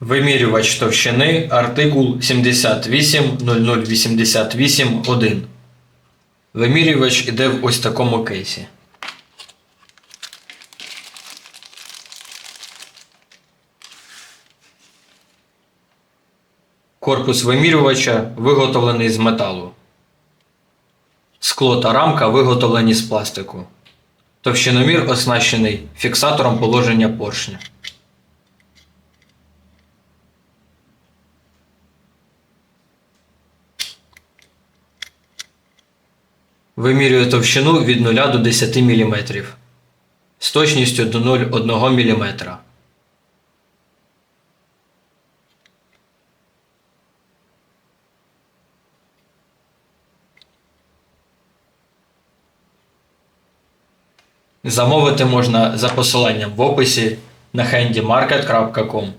Вимірювач товщини артикул 780088-1. Вимірювач іде в ось такому кейсі. Корпус вимірювача виготовлений з металу. Скло та рамка виготовлені з пластику. Товщиномір оснащений фіксатором положення поршня. Вимірює товщину від 0 до 10 мм з точністю до 0,1 мм. Замовити можна за посиланням в описі на handymarket.com.